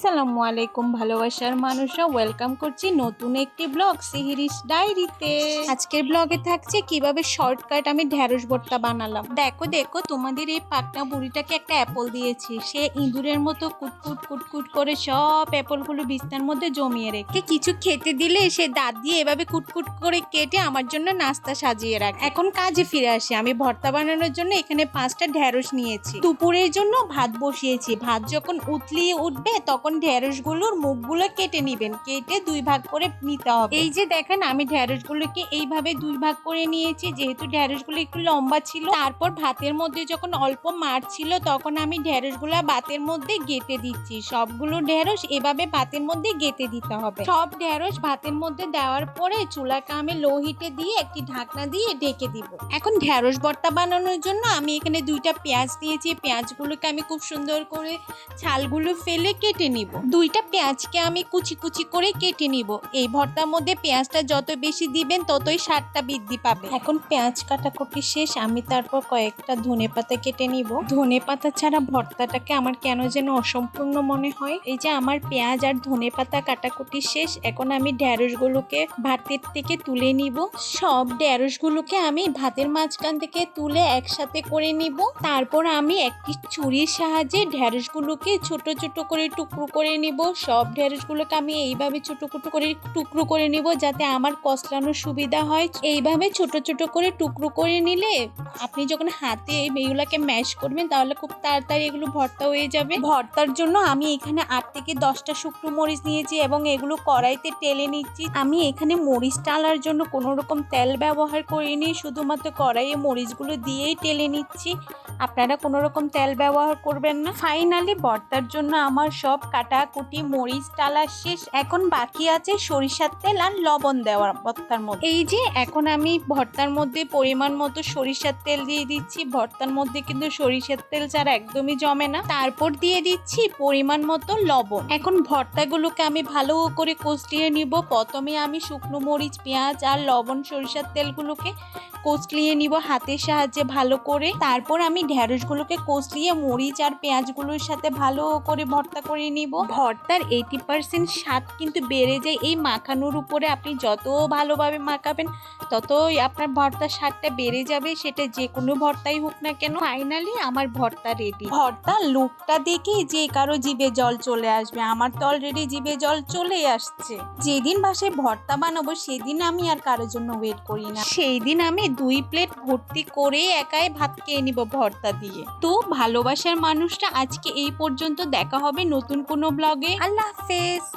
আসসালামু আলাইকুম, ভালোবাসার মানুষরা। ওয়েলকাম করছি নতুন একটি ব্লগ সিহিরিস ডায়েরিতে। আজকের ব্লগে থাকছে কীভাবে শর্টকাট আমি ঢ্যাঁড়স ভর্তা বানালাম। দেখো দেখো, তোমাদের এই পাকনা বুড়িটাকে একটা অ্যাপল দিয়েছি। সে ইঁদুরের মতো কুটকুট কুটকুট করে সব অ্যাপলগুলো বিছনার মধ্যে জমিয়ে রেখে কিছু খেতে দিলে সে দাঁত দিয়ে এভাবে কুটকুট করে কেটে আমার জন্য নাস্তা সাজিয়ে রাখে। এখন কাজে ফিরে আসি। আমি ভর্তা বানানোর জন্য এখানে পাঁচটা ঢ্যাঁড়স নিয়েছি। দুপুরের জন্য ভাত বসিয়েছি। ভাত যখন উতলিয়ে উঠবে তখন ঢেঁড়সগুলোর মুখগুলো কেটে নিবেন, কেটে দুই ভাগ করে নিতে হবে। এই যে দেখেন, আমি ঢেঁড়সগুলোকে এইভাবে দুই ভাগ করে নিয়েছি, যেহেতু ঢেঁড়সগুলো একটু লম্বা ছিল। তারপর ভাতের মধ্যে যখন অল্প মার ছিল, তখন আমি ঢেঁড়সগুলো ভাতের মধ্যে গেঁথে দিচ্ছি। সবগুলো ঢেঁড়স এভাবে ভাতের মধ্যে গেঁথে দিতে হবে। সব ঢেঁড়স ভাতের মধ্যে দেওয়ার পরে চুলাকে আমি লো হিটে দিয়ে একটি ঢাকনা দিয়ে ঢেকে দিব। এখন ঢেঁড়স ভর্তা বানানোর জন্য আমি এখানে দুইটা পেঁয়াজ দিয়েছি পেঁয়াজগুলোকে আমি খুব সুন্দর করে ছালগুলো ফেলে কেটে নিব। দুইটা পেঁয়াজকে আমি কুচি কুচি করে কেটে নিব। এই ভর্তার মধ্যে পেঁয়াজটা যত বেশি দিবেন, ততই স্বাদটা বৃদ্ধি পাবে। এখন পেঁয়াজ কাটাকুটি শেষ, আমি তারপর কয়েকটা ধনে পাতা কেটে নিব। ধনে পাতা ছাড়া ভর্তাটাকে আমার কেন যেন অসম্পূর্ণ মনে হয়। এই যে আমার পেঁয়াজ আর ধনে পাতা কাটাকুটি শেষ, এখন আমি ঢ্যাঁড়সগুলোকে ভাতের থেকে তুলে নিব। সব ঢ্যাঁড়সগুলোকে আমি ভাতের মাঝখান থেকে তুলে একসাথে করে নিব। তারপর আমি একটি ছুরির সাহায্যে ঢ্যাঁড়সগুলোকে ছোট ছোট করে টুকরো করে নিব, সব ঢ্যাঁড়সগুলোকে আমি এইভাবে ছোট ছোট করে টুকরো করে নিব যাতে আমার কষলানোর সুবিধা হয়। এইভাবে ছোট ছোট করে টুকরো করে নিলে আপনি যখন হাতে এগুলোকে ম্যাশ করবেন তাহলে খুব তাড়াতাড়ি এগুলো ভর্তা হয়ে যাবে। ভর্তার জন্য আমি এখানে আট থেকে দশটা শুকনো মরিচ নিয়েছি এবং এগুলো কড়াইতে টেলে নিচ্ছি। আমি এখানে মরিচ টালার জন্য কোনো রকম তেল ব্যবহার করিনি, শুধুমাত্র কড়াইয়ে মরিচগুলো দিয়েই টেলে নিচ্ছি। আপনারা কোনো রকম তেল ব্যবহার করবেন না। ফাইনালি ভর্তার জন্য আমার সব কাটা, কুটি, মরিচ, টালা শেষ। এখন বাকি আছে সরিষার তেল আর লবণ দেওয়ার ভর্তার মধ্যে। এই যে এখন আমি ভর্তার মধ্যে পরিমাণ মতো সরিষার তেল দিয়ে দিচ্ছি। ভর্তার মধ্যে কিন্তু সরিষার তেল ছাড়া একদমই জমে না। তারপর দিয়ে দিচ্ছি পরিমাণ মতো লবণ। এখন ভর্তাগুলোকে আমি ভালো করে কষলিয়ে নিব। প্রথমে আমি শুকনো মরিচ, পেঁয়াজ আর লবণ সরিষার তেলগুলোকে কষলিয়ে নিব হাতের সাহায্যে ভালো করে। তারপর আমি ঢ্যাঁড়সগুলোকে কষলিয়ে মরিচ আর পেঁয়াজগুলোর সাথে ভালো করে ভর্তা করে নিব। ভর্তার এইটি পার্সেন্ট স্বাদ কিন্তু বেড়ে যায়। এই মাখানোর উপরে আপনি যত ভালোভাবে মাখাবেন ততই আপনার ভর্তার স্বাদটা বেড়ে যাবে। সেটা যে কোনো ভর্তাই হোক না কেন। ফাইনালি আমার ভর্তা রেডি ভর্তার লুকটা দেখেই যে কারও জিভে জল চলে আসবে। আমার তো অলরেডি জিভে জল চলে আসছে। যেদিন বাসায় ভর্তা বানাবো সেদিন আমি আর কারোর জন্য ওয়েট করি না। সেই দিন আমি দুই প্লেট ভর্তি করে একাই ভাত খেয়ে নিব ভর্তা দিয়ে। তো ভালোবাসার মানুষটা আজকে এই পর্যন্ত দেখা হবে নতুন কোনো ব্লগে। আল্লাহ হাফেজ।